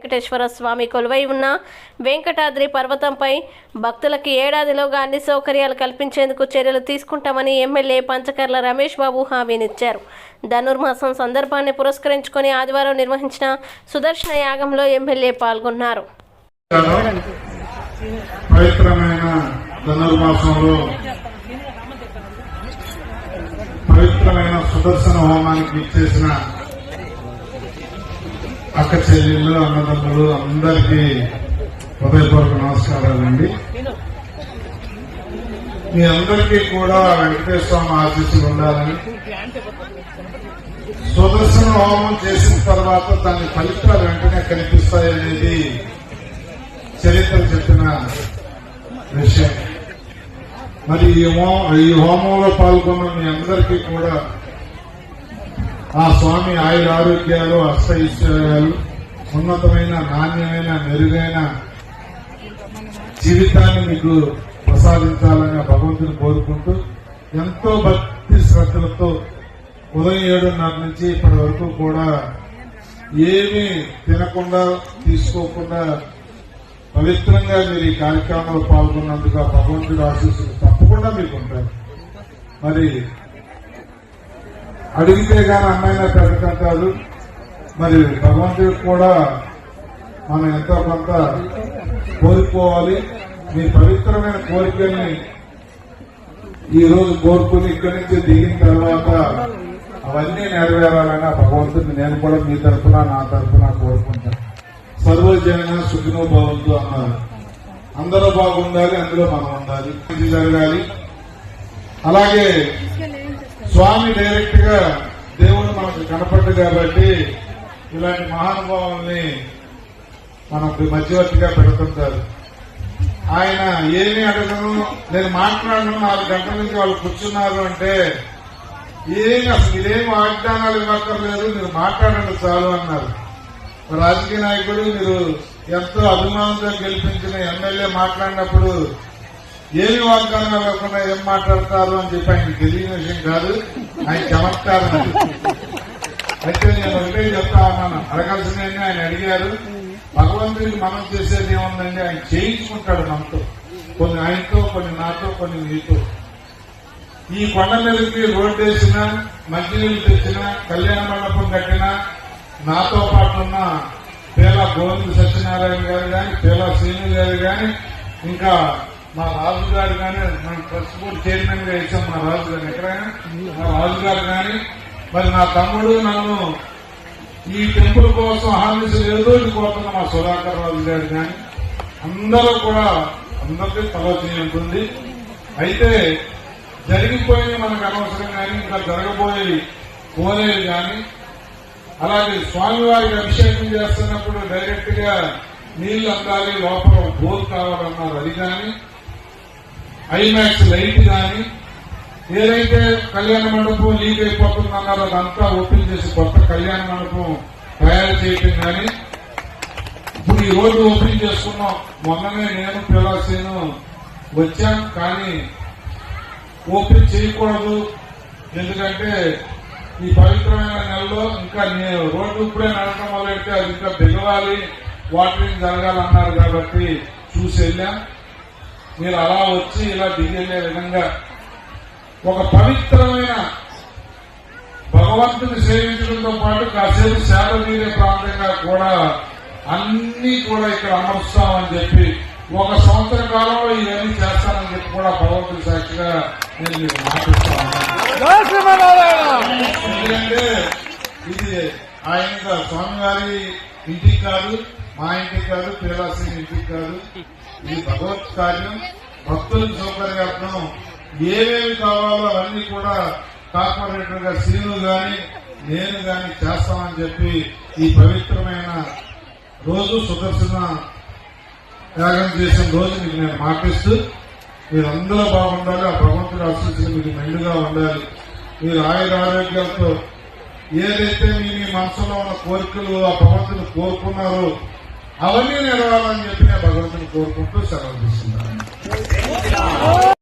వెంకటేశ్వర స్వామి కొలువై ఉన్న వెంకటాద్రి పర్వతంపై భక్తులకి ఏడాదిలోగా అన్ని సౌకర్యాలు కల్పించేందుకు చర్యలు తీసుకుంటామని ఎమ్మెల్యే పంచకర్ల రమేష్ బాబు హామీనిచ్చారు. ధనుర్మాసం సందర్భాన్ని పురస్కరించుకొని ఆదివారం నిర్వహించిన సుదర్శన యాగంలో ఎమ్మెల్యే పాల్గొన్నారు. పవిత్రమైన ధనుర్మాసంలో పవిత్రమైన సుదర్శన హోమానికి ఇచ్చేసిన అక్క చెల్లెళ్ళు అన్నదమ్ములు అందరికీ హృదయపూర్వక నమస్కారాలండి. మీ అందరికీ కూడా వెంకటేశ్వర స్వామి ఆశీస్సులు ఉండాలని. సుదర్శన హోమం చేసిన తర్వాత దాని ఫలితాలు వెంటనే కనిపిస్తాయనేది చరిత్ర చెప్పిన విషయం. మరి ఈ హోమం ఈ హోమంలో పాల్గొన్న మీ అందరికీ కూడా ఆ స్వామి ఆయుర ఆరోగ్యాలు అష్టైశ్వర్యాలు ఉన్నతమైన నాణ్యమైన మెరుగైన జీవితాన్ని మీకు ప్రసాదించాలని ఆ భగవంతుని కోరుకుంటూ ఎంతో భక్తి శ్రద్ధలతో ఉదయం ఏడున్నర నుంచి ఇప్పటి వరకు కూడా ఏమీ తినకుండా తీసుకోకుండా పవిత్రంగా మీరు ఈ కార్యక్రమంలో పాల్గొన్నందుకు ఆ భగవంతుడు ఆశీస్సులు తప్పకుండా మీకు ఉంటాయి మరి అడిగితే కానీ అమ్మాయినా పెట్టకంటారు మరి భగవంతుడికి కూడా మనం ఎంతో కొంత కోరుకోవాలి మీ పవిత్రమైన కోరికల్ని ఈరోజు కోరుకుని ఇక్కడి నుంచి దిగిన తర్వాత అవన్నీ నెరవేరాలని ఆ భగవంతుడిని నేను కూడా మీ తరఫున నా తరఫున కోరుకుంటాను సర్వజన సుఖినో భవంతు అన్నారు. అందరూ బాగుండాలి అందులో మనం ఉండాలి. ఇది జరగాలి. అలాగే స్వామి డైరెక్ట్గా దేవుడు మనకు కనపడ్డు కాబట్టి ఇలాంటి మహానుభావుల్ని మనకు మధ్యవర్తిగా పెడుతుంటారు. ఆయన ఏమీ అడగను నేను మాట్లాడను నాలుగు గంటల నుంచి వాళ్ళు కూర్చున్నారు అంటే ఏమి అసలు ఇదేం వాగ్దానాలు ఇవ్వక్కర్లేదు మీరు మాట్లాడండి చాలు అన్నారు. రాజకీయ నాయకుడు మీరు ఎంతో అభిమానంతో గెలిపించిన ఎమ్మెల్యే మాట్లాడినప్పుడు ఏమి వాగ్దానం ఇవ్వకుండా ఏం మాట్లాడతారు అని చెప్పి ఆయనకి తెలియని విషయం కాదు. ఆయన చమత్కారం అయితే నేను ఒకటే చెప్తా ఉన్నాను. అడగాల్సిందని ఆయన అడిగారు. భగవంతుడికి మనం చేసేది ఏముందండి? ఆయన చేయించుకుంటాడు మనతో. కొన్ని ఆయనతో కొన్ని నాతో కొన్ని మీతో ఈ కొండ మీదకి రోడ్డు వేసినా మంచినీళ్ళు తెచ్చినా కళ్యాణ మండపం కట్టినా నాతో పాటు ఉన్న పేలా గోవింద సత్యనారాయణ గారు కానీ పేలా శ్రీను గారు కానీ ఇంకా మా రాజు గారు గాని మన ట్రస్ట్ బోర్డు చైర్మన్గా ఇచ్చాం మా రాజు గారు ఎక్కడైనా? మా రాజు గారు గాని మరి నా తమ్ముడు నన్ను ఈ టెంపుల్ కోసం హామీస్ ఏదో కోరుతున్న మా సుధాకర్ రాజు గారు కానీ అందరూ కూడా అందరికీ తలోచన ఉంటుంది అయితే జరిగిపోయింది మనకు అనవసరం కానీ ఇంకా జరగబోయేది కోరేది కానీ అలాగే స్వామివారికి అభిషేకం చేస్తున్నప్పుడు డైరెక్ట్గా నీళ్ళు అందాలి లోపల బోర్ కావాలన్నారు అది కానీ ఐమాక్స్ లైట్ కానీ ఏదైతే కళ్యాణ మండపం లీక్ అయిపోతుందన్నారో అదంతా ఓపెన్ చేసి కొత్త కళ్యాణ మండపం తయారు చేయటం కానీ ఇప్పుడు ఈ రోజు ఓపెన్ చేసుకున్నాం మొన్ననే నేను పిలాసీను వచ్చాం కానీ ఓపెన్ చేయకూడదు. ఎందుకంటే ఈ పవిత్రమైన నెలలో ఇంకా నేను రోడ్డు ఇప్పుడే నడకం మొదలెడితే అది ఇంకా బిగవాలి వాటరింగ్ జరగాలన్నారు కాబట్టి చూసి వెళ్ళాం. మీరు అలా వచ్చి ఇలా దిగెళ్ళే విధంగా ఒక పవిత్రమైన భగవంతుని సేవించడంతో పాటు కాసేపు సేవ తీరే ప్రాంతంగా కూడా అన్ని కూడా ఇక్కడ అమరుస్తామని చెప్పి ఒక సంవత్సర కాలంలో ఇవన్నీ చేస్తానని చెప్పి కూడా భగవంతుని సాక్షిగా నేను మీకు ఇది ఆయన స్వామివారి ఇంటికి కాదు. మా ఇంటికి కాదు పేలాసిన ఇంటికి కాదు. ఈ భగవత్ కార్యం భక్తులకు సౌకర్యార్థం ఏమేమి కావాలో అవన్నీ కూడా కార్పొరేటర్గా శ్రీను గాని నేను గాని చేస్తామని చెప్పి ఈ పవిత్రమైన రోజు సుదర్శన త్యాగం చేసిన రోజు మీకు నేను మాటిస్తూ మీరందరూ బాగుండాలి ఆ భగవంతుడు ఆశించిన మీకు మెండుగా ఉండాలి. మీరు ఆయుర ఆరోగ్యాలతో ఏదైతే మీ మీ మనసులో ఉన్న కోరికలు ఆ భగవంతుని కోరుకున్నారో అవన్నీ నెరవాలని చెప్పి నేను భగవంతుని కోరుకుంటూ సెలవు తీసుకున్నాను